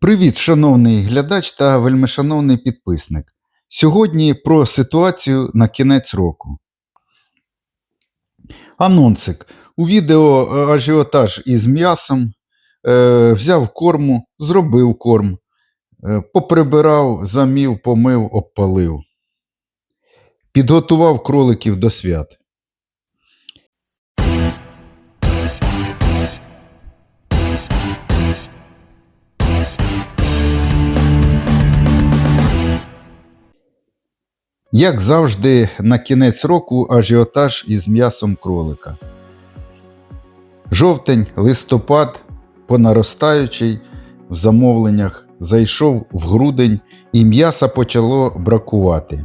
Привіт, шановний глядач та вельмишановний підписник. Сьогодні про ситуацію на кінець року. Анонсик. У відео е, ажіотаж із м'ясом. Е, взяв корму, зробив корм, е, поприбирав, замів, помив, обпалив. Підготував кроликів до свят. Як завжди, на кінець року ажіотаж із м'ясом кролика. Жовтень, листопад, понаростаючий в замовленнях, зайшов в грудень і м'яса почало бракувати.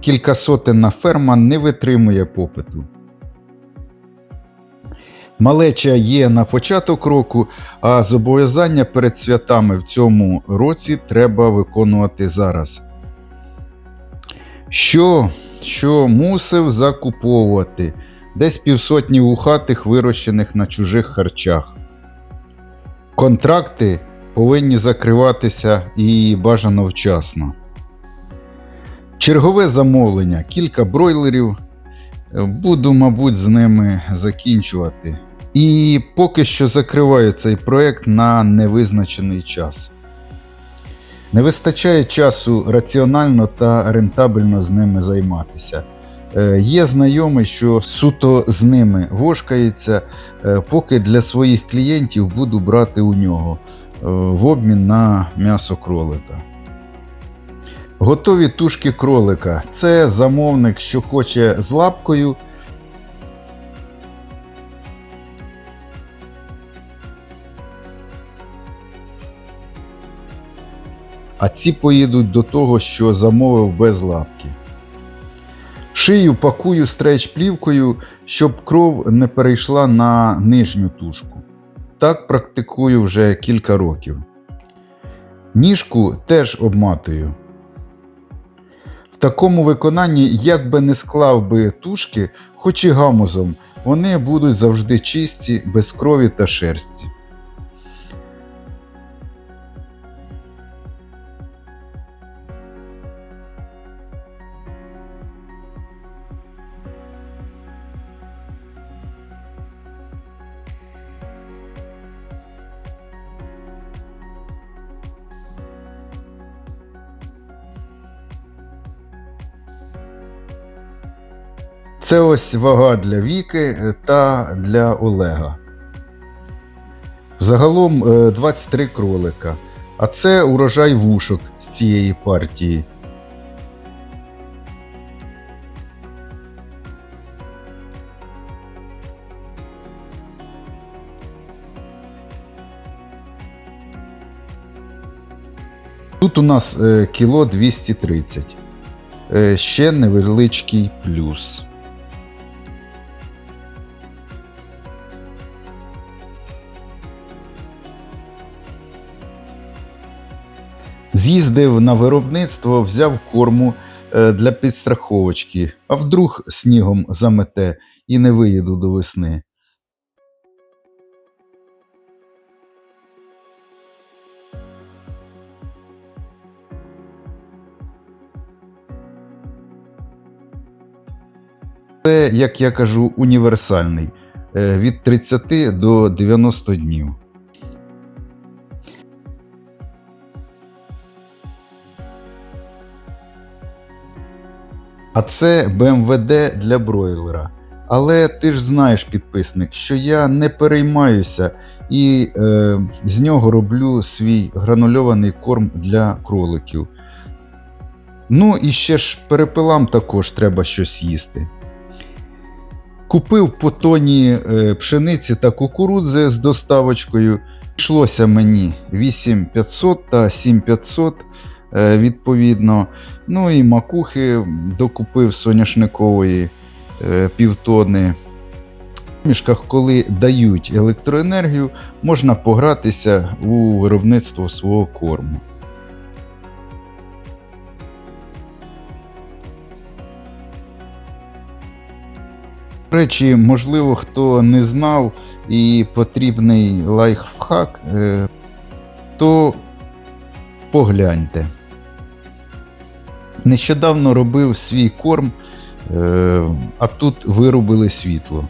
Кількасотенна ферма не витримує попиту. Малеча є на початок року, а зобов'язання перед святами в цьому році треба виконувати зараз. Що, що мусив закуповувати? Десь півсотні вухатих, вирощених на чужих харчах. Контракти повинні закриватися і бажано вчасно. Чергове замовлення, кілька бройлерів. Буду, мабуть, з ними закінчувати. І поки що закриваю цей проект на невизначений час. Не вистачає часу раціонально та рентабельно з ними займатися. Е, Є знайомий, що суто з ними вошкається, е, поки для своїх клієнтів буду брати у нього е, в обмін на м'ясо кролика. Готові тушки кролика. Це замовник, що хоче з лапкою. А ці поїдуть до того, що замовив без лапки. Шию пакую стрейч плівкою, щоб кров не перейшла на нижню тушку. Так практикую вже кілька років. Ніжку теж обматую. В такому виконанні, як би не склав би тушки, хоч і гамузом, вони будуть завжди чисті, без крові та шерсті. Це ось вага для Віки та для Олега. Загалом е, 23 кролика. А це урожай вушок з цієї партії. Тут у нас е, кіло 230. Е, Ще невеличкий плюс. З'їздив на виробництво, взяв корму е, для підстраховочки, а вдруг снігом замете і не виїду до весни. Це, як я кажу, універсальний е, від 30 до 90 днів. А це БМВД для бройлера. Але ти ж знаєш, підписник, що я не переймаюся і е, з нього роблю свій гранульований корм для кроликів. Ну і ще ж перепилам також треба щось їсти. Купив по тоні е, пшениці та кукурудзи з доставочкою. Йшлося мені 8500 та 7500 е, відповідно. Ну і макухи докупив соняшникової е, півтони. В мішках, коли дають електроенергію, можна погратися у виробництво свого корму. Речі, можливо, хто не знав і потрібний лайфхак, е, то Погляньте. Нещодавно робив свій корм, е, а тут вирубили світло.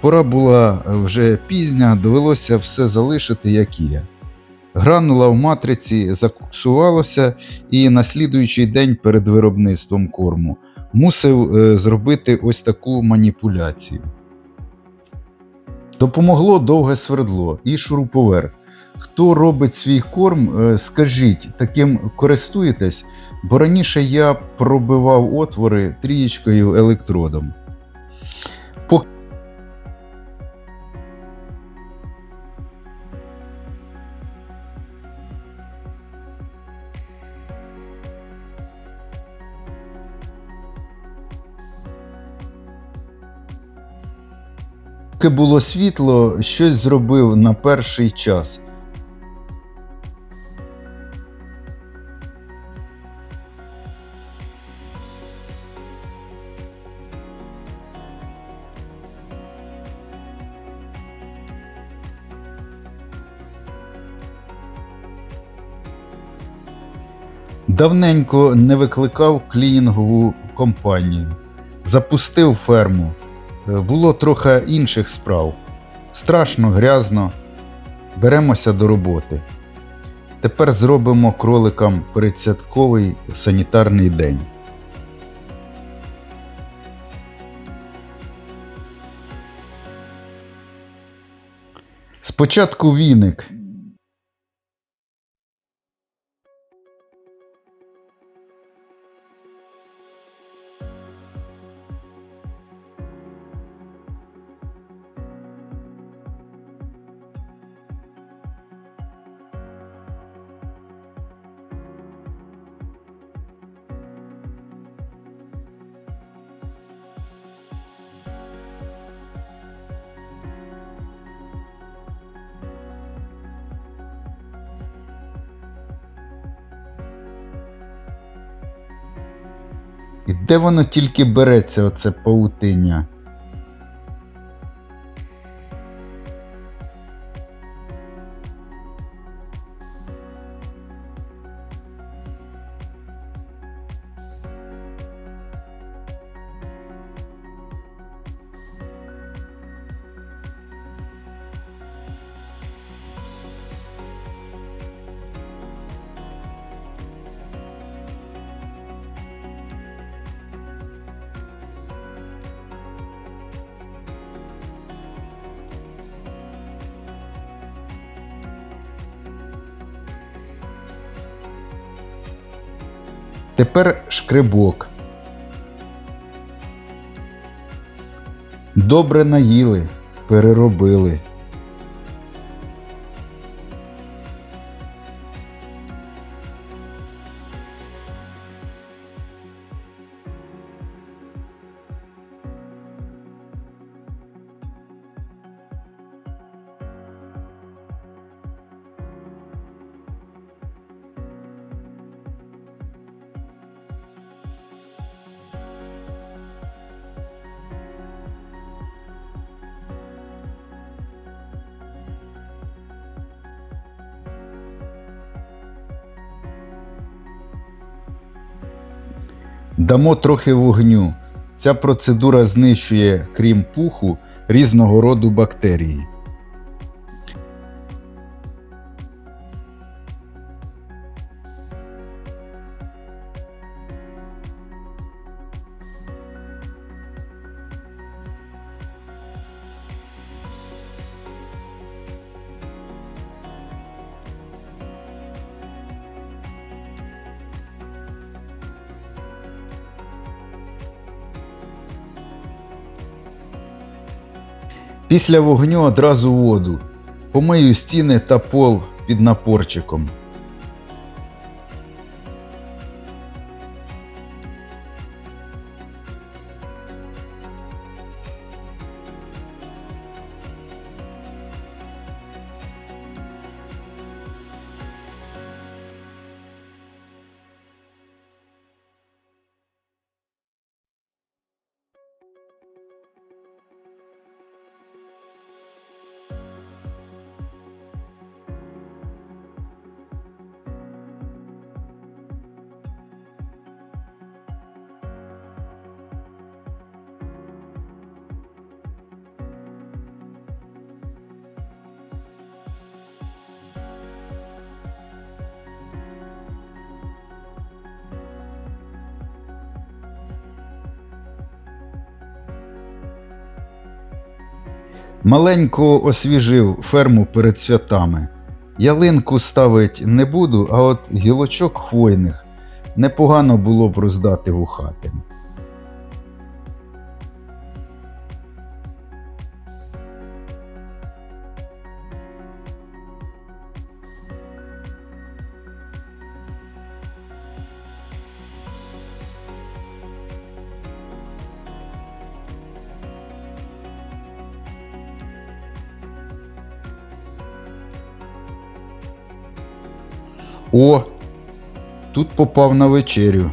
Пора була вже пізня, довелося все залишити, як є. Гранула в матриці закуксувалося і на слідуючий день перед виробництвом корму мусив е, зробити ось таку маніпуляцію. Допомогло довге свердло і шуруповерт. Хто робить свій корм, е, скажіть, таким користуєтесь, бо раніше я пробивав отвори трієчкою електродом. Поки Поки було світло, щось зробив на перший час. Давненько не викликав клінінгову компанію. Запустив ферму. Е, Було трохи інших справ. Страшно, грязно. Беремося до роботи. Тепер зробимо кроликам передсвятковий санітарний день. Спочатку віник. Де воно тільки береться, оце паутиння? Тепер шкребок. Добре наїли, переробили. Дамо трохи вогню. Ця процедура знищує, крім пуху, різного роду бактерії. Після вогню одразу воду. Помию стіни та пол під напорчиком. Маленько освіжив ферму перед святами. Ялинку ставить не буду, а от гілочок хвойних непогано було б роздати вухатим. О, тут попав на вечерю.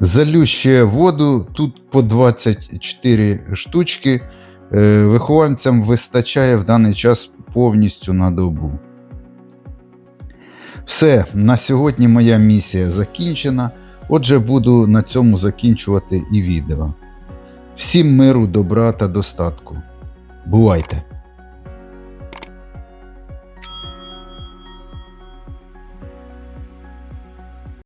Залю ще воду, тут по 24 штучки. Е, Вихованцям вистачає в даний час повністю на добу. Все, на сьогодні моя місія закінчена. Отже, буду на цьому закінчувати і відео. Всім миру, добра та достатку. Бувайте!